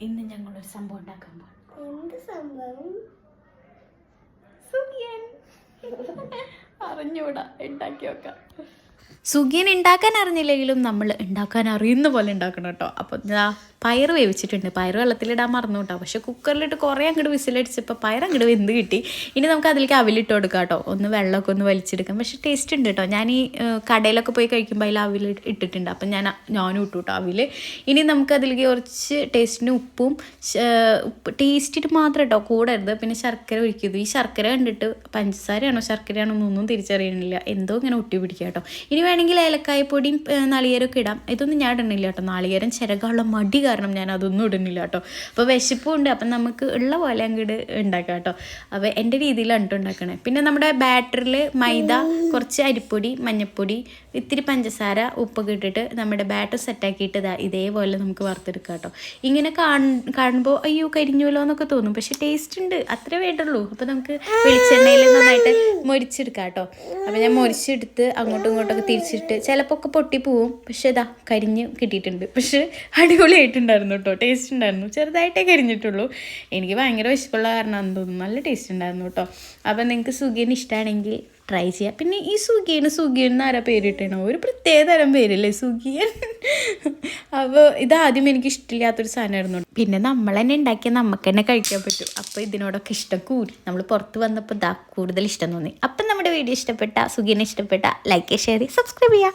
ഇന്ന് ഞങ്ങൾ ഒരു സംഭവം ഉണ്ടാക്കാൻ പോകും എന്ത് സംഭവം? സുഖിയൻ. അറിഞ്ഞൂടാ ഉണ്ടാക്കി വെക്കാം. സുഖിയൻ ഉണ്ടാക്കാൻ അറിഞ്ഞില്ലെങ്കിലും നമ്മൾ ഉണ്ടാക്കാൻ അറിയുന്ന പോലെ ഉണ്ടാക്കണം കേട്ടോ അപ്പോൾ ഇതാ പയർ വേവിച്ചിട്ടുണ്ട്. പയർ വെള്ളത്തിലിടാൻ മറന്നു കേട്ടോ പക്ഷെ കുക്കറിലിട്ട് കുറേ അങ്ങോട്ട് വിസിലടിച്ചപ്പോൾ പയർ അങ്ങോട്ട് വെന്ത് കിട്ടി. ഇനി നമുക്ക് അതിലേക്ക് അവിലിട്ട് കൊടുക്കാം കേട്ടോ ഒന്ന് വെള്ളമൊക്കെ ഒന്ന് വലിച്ചെടുക്കാം. പക്ഷെ ടേസ്റ്റ് ഉണ്ട് കേട്ടോ ഞാൻ ഈ കടയിലൊക്കെ പോയി കഴിക്കുമ്പോൾ അതിൽ അവിൽ ഇട്ടിട്ടുണ്ട്. അപ്പം ഞാൻ ഞാനും ഇട്ടു കേട്ടോ അവിൽ ഇനി നമുക്ക് അതിലേക്ക് കുറച്ച് ടേസ്റ്റിന് ഉപ്പും ടേസ്റ്റിന് മാത്രം കേട്ടോ കൂടരുത് പിന്നെ ശർക്കര ഒഴിക്കരുത്. ഈ ശർക്കര കണ്ടിട്ട് പഞ്ചസാരയാണോ? ശർക്കരയാണോ എന്നൊന്നും തിരിച്ചറിയണില്ല. എന്തോ ഇങ്ങനെ ഒട്ടി പിടിക്കുക കേട്ടോ ഇനി വേണമെങ്കിൽ ഏലക്കായപ്പൊടിയും പൊടിയും ഏഹ്, ഇടാം. ഇതൊന്നും ഞാൻ ഇടണില്ല കേട്ടോ. നാളികേരം ചിരകാനുള്ള മടി കാരണം ഞാൻ അതൊന്നും ഇടുന്നില്ല കേട്ടോ. അപ്പോൾ വിശപ്പും ഉണ്ട് അപ്പം നമുക്ക് ഉള്ള പോലെ അങ്ങോട്ട് ഉണ്ടാക്കാം കേട്ടോ. അപ്പോൾ എന്റെ രീതിയിലാണ് കേട്ടോ ഉണ്ടാക്കണേ. പിന്നെ നമ്മുടെ ബാറ്ററിൽ മൈദ കുറച്ച് അരിപ്പൊടി മഞ്ഞൾപ്പൊടി ഇത്തിരി പഞ്ചസാര ഉപ്പൊക്കെ ഇട്ടിട്ട് നമ്മുടെ ബാറ്റർ സെറ്റാക്കിയിട്ട് ഇതാ ഇതേപോലെ നമുക്ക് വറുത്തെടുക്കാം കേട്ടോ. ഇങ്ങനെ കാണുമ്പോൾ അയ്യോ കരിഞ്ഞുവല്ലോ എന്നൊക്കെ തോന്നും. പക്ഷെ ടേസ്റ്റ് ഉണ്ട്. അത്ര വേണ്ടുള്ളൂ. അപ്പോൾ നമുക്ക് വെളിച്ചെണ്ണയിൽ നന്നായിട്ട് മൊരിച്ചെടുക്കാം കേട്ടോ. അപ്പോൾ ഞാൻ മൊരിച്ചെടുത്ത് അങ്ങോട്ടും ഇങ്ങോട്ടൊക്കെ തിരിച്ചിട്ട് ചിലപ്പോൾ ഒക്കെ പൊട്ടി പോവും. പക്ഷെ ഇതാ കരിഞ്ഞ് കിട്ടിയിട്ടുണ്ട്. പക്ഷെ അടിപൊളിയായിട്ടുണ്ടായിരുന്നു കേട്ടോ. ടേസ്റ്റ് ഉണ്ടായിരുന്നു. ചെറുതായിട്ടേ കരിഞ്ഞിട്ടുള്ളൂ. എനിക്ക് ഭയങ്കര വിശപ്പുള്ള കാരണം തോന്നുന്നു. നല്ല ടേസ്റ്റ് ഉണ്ടായിരുന്നു കേട്ടോ. അപ്പം നിങ്ങൾക്ക് സുഖീന് ഇഷ്ടമാണെങ്കിൽ ട്രൈ ചെയ്യാം. പിന്നെ ഈ സുഖിയാണ് സുഖിയൻ എന്നാരാ പേരിട്ടേണോ ഒരു പ്രത്യേക തരം പേരല്ലേ സുഖിയൻ? അപ്പോൾ ഇതാദ്യം എനിക്ക് ഇഷ്ടമില്ലാത്തൊരു സാധനമായിരുന്നു പിന്നെ നമ്മൾ തന്നെ ഉണ്ടാക്കിയാൽ നമുക്ക് തന്നെ കഴിക്കാൻ പറ്റും. അപ്പോൾ ഇതിനോടൊക്കെ ഇഷ്ടം കൂടി. നമ്മൾ പുറത്ത് വന്നപ്പോൾ ഇതാ കൂടുതൽ ഇഷ്ടം തോന്നി. അപ്പം നമ്മുടെ വീഡിയോ ഇഷ്ടപ്പെട്ട സുഖീനെ ഇഷ്ടപ്പെട്ട ലൈക്ക് ഷെയർ സബ്സ്ക്രൈബ് ചെയ്യാം.